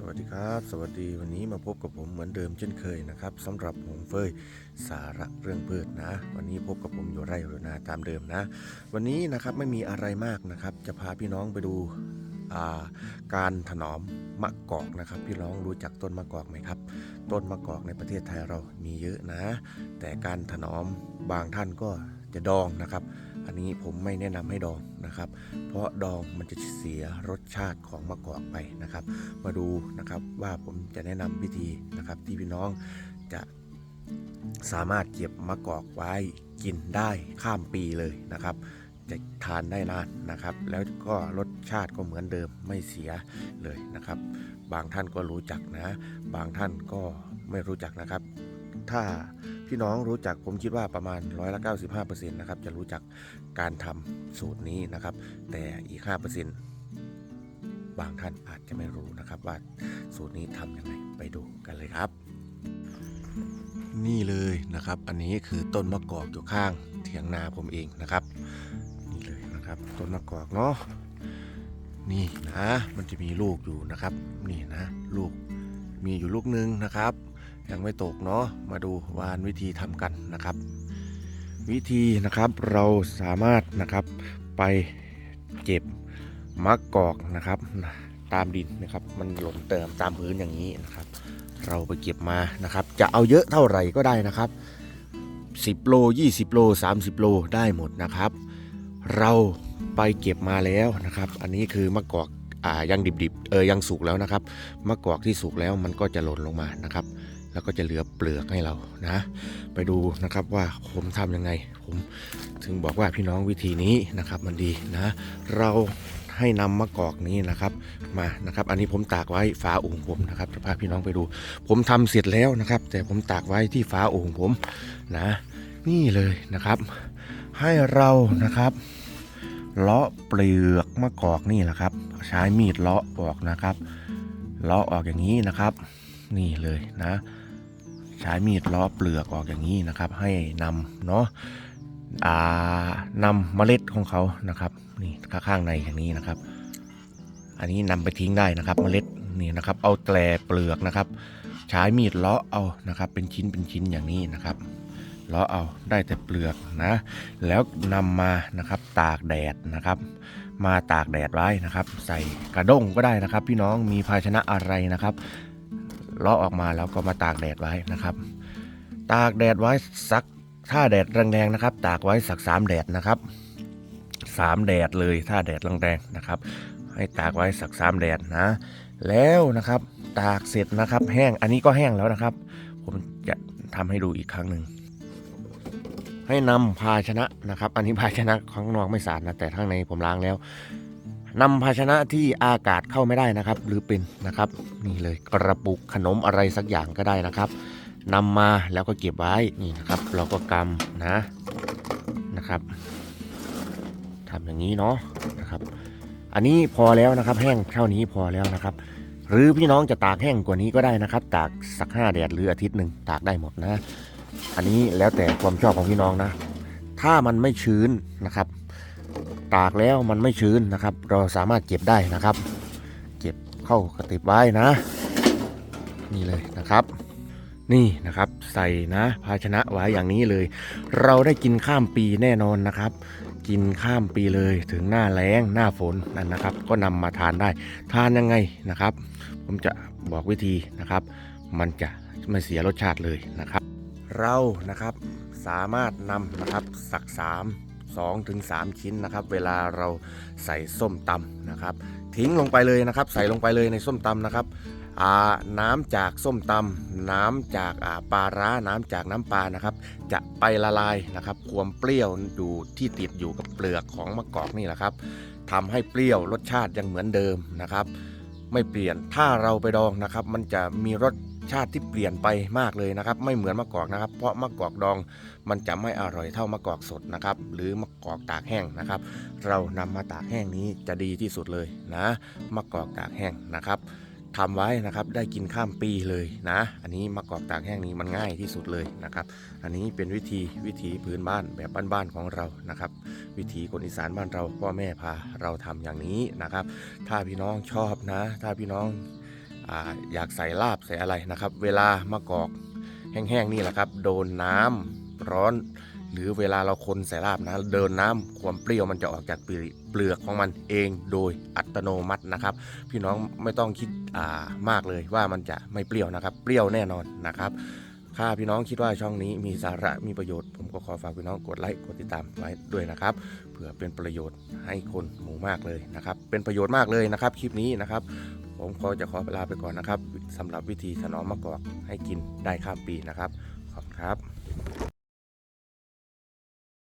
สวัสดีครับ สวัสดีวันนี้มาพบกับผมเหมือนเดิมเช่นเคยนะครับสำหรับหงเฟยสาระเรื่องพืชนะ วันนี้พบกับผมอยู่ไร่อยู่นาตามเดิมนะ วันนี้นะครับไม่มีอะไรมากนะครับ จะพาพี่น้องไปดูาการถนอมมะกอกนะครับ พี่น้องรู้จักต้นมะกอกไหมครับ ต้นมะกอกในประเทศไทยเรามีเยอะนะ แต่การถนอมบางท่านก็จะดองนะครับ อันนี้ผมไม่แนะนำให้ดองนะครับ เพราะดองมันจะเสียรสชาติของมะกอกไปนะครับ มาดูนะครับว่าผมจะแนะนำวิธีนะครับ ที่พี่น้องจะสามารถเก็บมะกอกไว้กินได้ข้ามปีเลยนะครับ จะทานได้นานนะครับ แล้วก็รสชาติก็เหมือนเดิมไม่เสียเลยนะครับ บางท่านก็รู้จักนะ บางท่านก็ไม่รู้จักนะครับ ถ้า พี่น้องรู้จักผมคิดว่าประมาณร้อยละ95%นะครับจะรู้จักการทำสูตรนี้นะครับ แต่อีก 5%บางท่านอาจจะไม่รู้นะครับว่าสูตรนี้ทำยังไงไปดูกันเลยครับ นี่เลยนะครับ อันนี้คือต้นมะกอกอยู่ข้างเถียงนาผมเองนะครับ นี่เลยนะครับต้นมะกอกเนาะนี่นะมันจะมีลูกอยู่นะครับ นี่นะ ลูกมีอยู่ลูกนึงนะครับ ยังไม่ตกเนาะมาดูวานวิธีทำกันนะครับ วิธีนะครับเราสามารถนะครับไปเก็บมะกอกนะครับตามดินนะครับ มันหล่นเติมตามพื้นอย่างนี้นะครับ เราไปเก็บมานะครับ จะเอาเยอะเท่าไหร่ก็ได้นะครับ 10 โล 20 โล 30 โลได้หมดนะครับ เราไปเก็บมาแล้วนะครับ อันนี้คือมะกอกอ่ายังดิบๆเออยังสุกแล้วนะครับมะกอกที่สุกแล้วมันก็จะหล่นลงมานะครับ แล้วก็จะเหลือเปลือกให้เรานะ ไปดูนะครับว่าผมทำยังไง ผมถึงบอกว่าพี่น้องวิธีนี้นะครับมันดีนะ เราให้นำมะกอกนี้นะครับมานะครับ อันนี้ผมตากไว้ฝาโอ่งผมนะครับจะพาพี่น้องไปดู ผมทำเสร็จแล้วนะครับ แต่ผมตากไว้ที่ฝาโอ่งผมนะ นี่เลยนะครับ ให้เรานะครับเลาะเปลือกมะกอกนี่แหละครับ ใช้มีดเลาะออกนะครับเลาะออกอย่างนี้นะครับ นี่เลยนะ ใช้มีดลาะเปลือกออกอย่างนี้นะครับ ให้นำเนาะอ่านำเมล็ดของเขานะครับนี่ข้างในอย่างนี้นะครับ อันนี้นำไปทิ้งได้นะครับ เมล็ดนี่นะครับ เอาแกลเปลือกนะครับ ใช้มีดเลาะเอานะครับ เป็นชิ้นเป็นชิ้นอย่างนี้นะครับเลาะเอาได้แต่เปลือกนะ แล้วนำมานะครับตากแดดนะครับ มาตากแดดไว้นะครับ ใส่กระด้งก็ได้นะครับ พี่น้องมีภาชนะอะไรนะครับ เลาะออกมาแล้วก็มาตากแดดไว้นะครับ ตากแดดไว้สักถ้าแดดแรงๆนะครับ ตากไว้สักสามแดดนะครับสามแดดเลยถ้าแดดแรงๆนะครับ ให้ตากไว้สักสามแดดนะ แล้วนะครับตากเสร็จนะครับ แห้งอันนี้ก็แห้งแล้วนะครับ ผมจะทำให้ดูอีกครั้งหนึ่งให้นำภาชนะนะครับ อันนี้ภาชนะข้างนอกไม่สะอาดนะแต่ข้างในผมล้างแล้ว นำภาชนะที่อากาศเข้าไม่ได้นะครับ หรือเป็นนะครับนี่เลยกระปุกขนมอะไรสักอย่างก็ได้นะครับนำมาแล้วก็เก็บไว้นี่นะครับ เราก็กำนะนะครับทำอย่างนี้เนาะนะครับ อันนี้พอแล้วนะครับ แห้งเท่านี้พอแล้วนะครับ หรือพี่น้องจะตากแห้งกว่านี้ก็ได้นะครับ ตากสักห้าแดดหรืออาทิตย์หนึ่งตากได้หมดนะ อันนี้แล้วแต่ความชอบของพี่น้องนะ ถ้ามันไม่ชื้นนะครับ ตากแล้วมันไม่ชื้นนะครับ เราสามารถเก็บได้นะครับ เก็บเข้ากระติบไว้นะ นี่เลยนะครับ นี่นะครับใส่นะ ภาชนะไว้อย่างนี้เลย เราได้กินข้ามปีแน่นอนนะครับ กินข้ามปีเลยถึงหน้าแล้งหน้าฝนนั่นนะครับ ก็นำมาทานได้ ทานยังไงนะครับ ผมจะบอกวิธีนะครับ มันจะไม่เสียรสชาติเลยนะครับ เรานะครับสามารถนำนะครับสักสาม สองถึงสามชิ้นนะครับ เวลาเราใส่ส้มตำนะครับ ทิ้งลงไปเลยนะครับ ใส่ลงไปเลยในส้มตำนะครับน้ำจากส้มตำน้ำจากาปลาร้าน้ำจากน้ำปลานะครับ จะไปละลายนะครับ ความเปรี้ยวอยู่ที่ติดอยู่กับเปลือกของมะกอกนี่แหละครับทำให้เปรี้ยวรสชาติยังเหมือนเดิมนะครับ ไม่เปลี่ยนถ้าเราไปดองนะครับ มันจะมีรส ชาติที่เปลี่ยนไปมากเลยนะครับ ไม่เหมือนมะกอกนะครับ เพราะมะกอกดองมันจะไม่อร่อยเท่ามะกอกสดนะครับ หรือมะกอกตากแห้งนะครับ เรานำมาตากแห้งนี้จะดีที่สุดเลยนะมะกอกตากแห้งนะครับทำไว้นะครับได้กินข้ามปีเลยนะ อันนี้มะกอกตากแห้งนี้มันง่ายที่สุดเลยนะครับ อันนี้เป็นวิธีวิถีพื้นบ้านแบบบ้านๆของเรานะครับ วิถีคนอีสานบ้านเราพ่อแม่พาเราทำอย่างนี้นะครับ ถ้าพี่น้องชอบนะ ถ้าพี่น้อง ออยากใส่ลาบใส่อะไรนะครับ เวลามะกอกแห้งๆนี่แหละครับ โดนน้ำร้อน หรือเวลาเราคนใส่ลาบนะเดินน้ำความเปรี้ยวมันจะออกจากเปลือกของมันเองโดยอัตโนมัตินะครับ พี่น้องไม่ต้องคิดามากเลยว่ามันจะไม่เปรี้ยวนะครับ เปรี้ยวแน่นอนนะครับ ถ้าพี่น้องคิดว่าช่องนี้มีสาระมีประโยชน์ ผมก็ขอฝากพี่น้องกดไลค์กดติดตามไว้ด้วยนะครับเพื่อเป็นประโยชน์ให้คนหมู่มากเลยนะครับ เป็นประโยชน์มากเลยนะครับ คลิปนี้นะครับ ผมก็จะขอลาไปก่อนนะครับสำหรับวิธีถนอมมะกอกให้กินได้ข้ามปีนะครับขอบคุณครับ